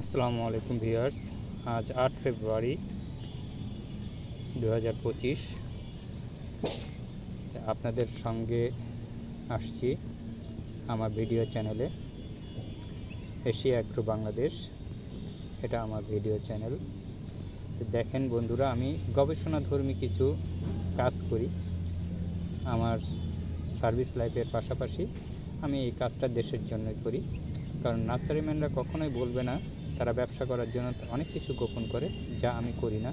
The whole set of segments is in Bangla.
আসসালামু আলাইকুম ভিউয়ার্স। আজ আট ফেব্রুয়ারি দু হাজার পঁচিশ। আপনাদের সঙ্গে আসছি আমার ভিডিও চ্যানেলে, এশিয়া অ্যাগ্রো বাংলাদেশ। এটা আমার ভিডিও চ্যানেল। দেখেন বন্ধুরা, আমি গবেষণাধর্মী কিছু কাজ করি। আমার সার্ভিস লাইফের পাশাপাশি আমি এই কাজটা দেশের জন্যই করি। কারণ নার্সারিম্যানরা কখনোই বলবে না তারা ব্যবসা করার জন্য অনেক কিছু গোপন করে, যা আমি করি না।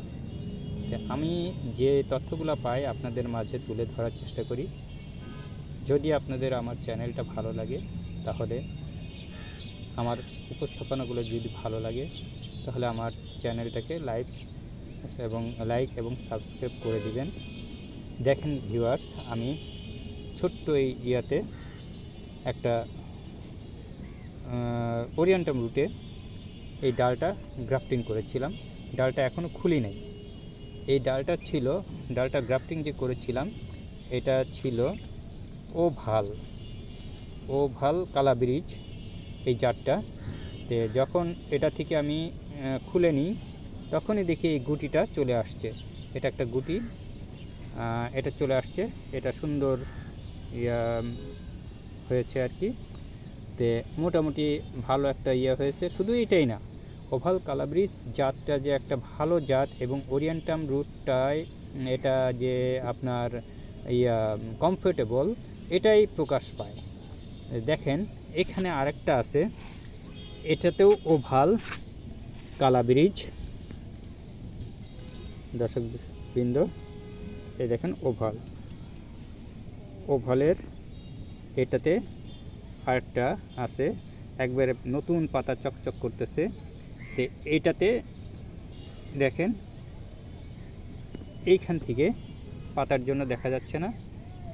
আমি যে তথ্যগুলো পাই আপনাদের মাঝে তুলে ধরার চেষ্টা করি। যদি আপনাদের আমার চ্যানেলটা ভালো লাগে, তাহলে আমার উপস্থাপনাগুলো যদি ভালো লাগে, তাহলে আমার চ্যানেলটাকে লাইক এবং লাইক এবং সাবস্ক্রাইব করে দিবেন। দেখেন ভিউয়ার্স, আমি ছোট্ট এই ইয়াতে একটা ওরিয়েন্টাম রুটে এই ডালটা গ্রাফটিং করেছিলাম। ডালটা এখনও খুলি নাই। এই ডালটা ছিল, ডালটা গ্রাফটিং যে করেছিলাম, এটা ছিল ওভাল। ওভাল কালা ব্রিজ এই জারটা। তো যখন এটা থেকে আমি খুলে নিই, তখনই দেখি এই গুটিটা চলে আসছে। এটা একটা গুটি এটা চলে আসছে। এটা সুন্দর, ইয়া, হয়েছে আর কি। তে মোটামুটি ভালো একটা ইয়ে হয়েছে। শুধু এটাই না ওভাল কালাব্রিজ জাতটা যে একটা ভালো জাত এবং ওরিয়েন্টাম রুটটায় এটা যে আপনার ইয়া কমফোর্টেবল এটাই প্রকাশ পায়। দেখেন, এখানে আরেকটা আছে, এটাতেও ওভাল কালাব্রিজ। দর্শক বৃন্দ, এই দেখেন ওভাল। ওভালের এটাতে আরেকটা আছে, একবারে নতুন পাতা চকচক করতেছে। তো এইটাতে দেখেন, এইখান থেকে পাতার জন্য দেখা যাচ্ছে না,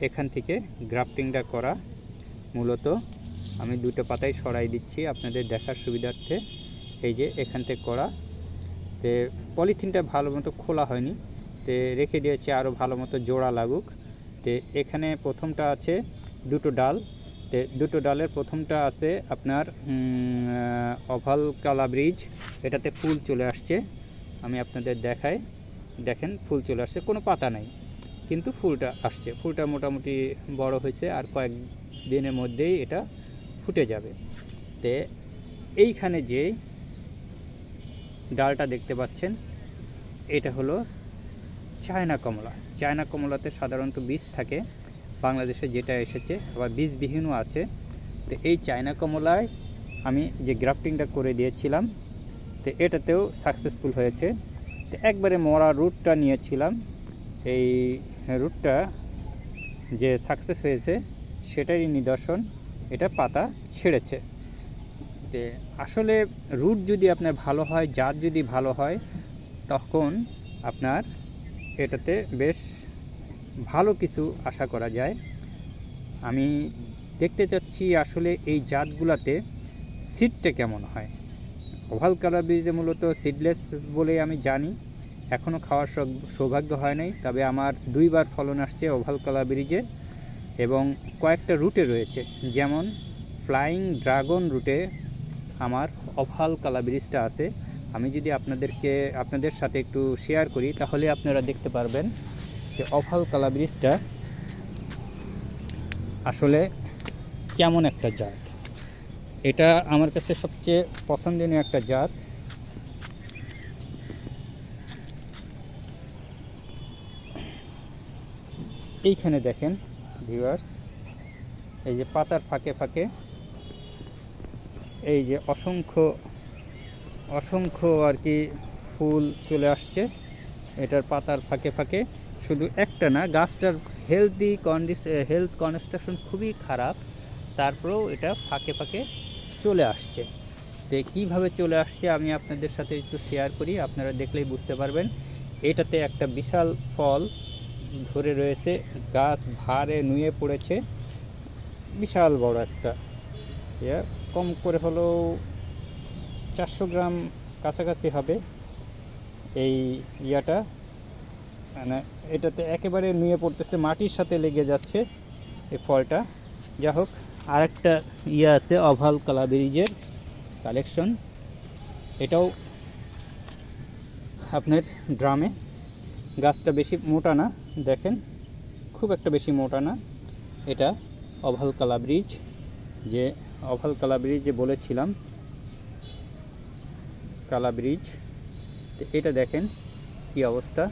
এখান থেকে গ্রাফটিংটা করা। মূলত আমি দুটো পাতাই সরাই দিচ্ছি আপনাদের দেখার সুবিধার্থে। এই যে এখান থেকে করা। তো পলিথিনটা ভালো মতো খোলা হয়নি। তো রেখে দিয়েছি আরও ভালো মতো জোড়া লাগুক। তো এখানে প্রথমটা আছে দুটো ডাল। তে দুটো ডালের প্রথমটা আছে আপনার অভাল কালা ব্রিজ, এটাতে ফুল চলে আসছে। আমি আপনাদের দেখাই, দেখেন ফুল চলে আসছে, কোনো পাতা নাই, কিন্তু ফুলটা আসছে। ফুলটা মোটামুটি বড় হয়েছে আর কয়েক দিনের মধ্যেই এটা ফুটে যাবে। তে এইখানে যে ডালটা দেখতে পাচ্ছেন, এটা হলো চায়না কমলা। চায়না কমলাতে সাধারণত বীজ থাকে বাংলাদেশে যেটা এসেছে, আবার বীজবিহীনও আছে। তো এই চায়না কমলায় আমি যে গ্রাফটিংটা করে দিয়েছিলাম, তো এটাতেও সাকসেসফুল হয়েছে। তো একবারে মরা রুটটা নিয়েছিলাম। এই রুটটা যে সাকসেস হয়েছে, সেটারই নিদর্শন, এটা পাতা ছেড়েছে। তো আসলে রুট যদি আপনার ভালো হয়, জাত যদি ভালো হয়, তখন আপনার এটাতে বেশ ভালো কিছু আশা করা যায়। আমি দেখতে চাচ্ছি আসলে এই জাতগুলাতে সিডটা কেমন হয়। ওভাল কালার বীজে মূলত সিডলেস বলে আমি জানি। এখনও খাওয়ার সৌভাগ্য হয় নাই, তবে আমার দুইবার ফলন আসছে ওভাল কালার ব্রিজে এবং কয়েকটা রুটে রয়েছে। যেমন ফ্লাইং ড্রাগন রুটে আমার ওভাল কালা ব্রিজটা আছে। আমি যদি আপনাদেরকে, আপনাদের সাথে একটু শেয়ার করি, তাহলে আপনারা দেখতে পারবেন। যে অফাল কালা ব্রিজটা আসলে কেমন একটা জাত? এটা আমার কাছে সবচেয়ে পছন্দনীয় একটা জাত। এইখানে দেখেন ভিউয়ার্স এই যে পাতার ফাঁকে ফাঁকে, এই যে অসংখ্য অসংখ্য আর কি ফুল চলে আসছে। এটার পাতার ফাঁকে ফাঁকে শুধু একটা না, গাছটার হেলদি কন্ডিশ হেলথ কনস্ট্রাকশন খুবই খারাপ। তারপরেও এটা ফাঁকে ফাঁকে চলে আসছে। তো কীভাবে চলে আসছে আমি আপনাদের সাথে একটু শেয়ার করি, আপনারা দেখলেই বুঝতে পারবেন। এটাতে একটা বিশাল ফল ধরে রয়েছে, গাছ ভারে নুয়ে পড়েছে। বিশাল বড় একটা। ইয়ে কম করে হলেও চারশো গ্রাম কাছাকাছি হবে এই ইয়াটা। মানে এটাতে একেবারে নুয়ে পড়তেছে, মাটির সাথে লেগে যাচ্ছে এই ফলটা। যা হোক, আরেকটা ইয়ে আছে, অভাল কালা ব্রিজের কালেকশন। এটাও আপনার ড্রামে। গাছটা বেশি মোটা না, দেখেন, খুব একটা বেশি মোটা না। এটা অভাল কালা ব্রিজ যে অভাল কালা ব্রিজ যে বলেছিলাম কালা ব্রিজ তো এটা দেখেন কি অবস্থা।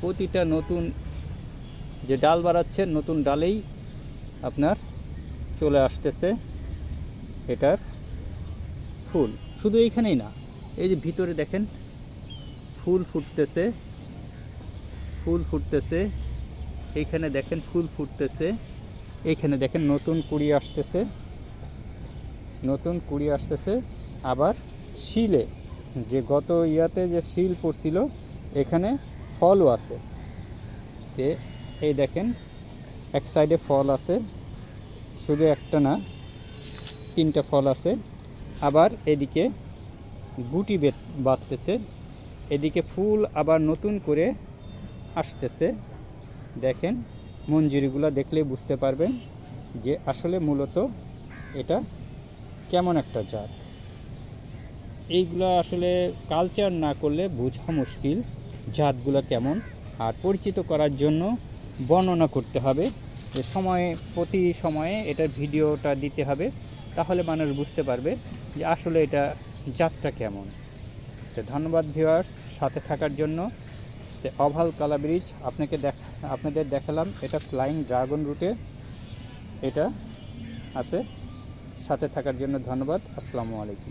প্রতিটা নতুন যে ডাল বাড়াচ্ছে, নতুন ডালেই আপনার চলে আসতেছে এটার ফুল। শুধু এইখানেই না, এই যে ভিতরে দেখেন, ফুল ফুটতেছে ফুল ফুটতেছে, এইখানে দেখেন ফুল ফুটতেছে, এইখানে দেখেন নতুন কুড়ি আসতেছে, নতুন কুড়ি আসতেছে। আবার শিলে, যে গত ইয়াতে যে শিল পড়ছিল, এখানে ফলও আছে। তে এই দেখেন, এক সাইডে ফল আছে, শুধু একটা না, তিনটা ফল আছে। আবার এদিকে গুটি বাঁধতেছে, এদিকে ফুল আবার নতুন করে আসতেছে। দেখেন, মঞ্জুরিগুলো দেখলে বুঝতে পারবেন যে আসলে মূলত এটা কেমন একটা জাত। এইগুলো আসলে কালচার না করলে বোঝা মুশকিল। জাতগুলো কেমন? আর পরিচিত করার জন্য বর্ণনা করতে হবে। যে সময়ে, প্রতি সময়ে এটার ভিডিওটা দিতে হবে। তাহলে মানুষ বুঝতে পারবে যে আসলে এটা জাতটা কেমন। তো ধন্যবাদ ভিউয়ার্স সাথে থাকার জন্য। তো অভাল কালা ব্রিজ, আপনাকে দেখ, আপনাদের দেখালাম, এটা ফ্লাইং ড্রাগন রুটে এটা আছে। সাথে থাকার জন্য ধন্যবাদ। আসসালামু আলাইকুম।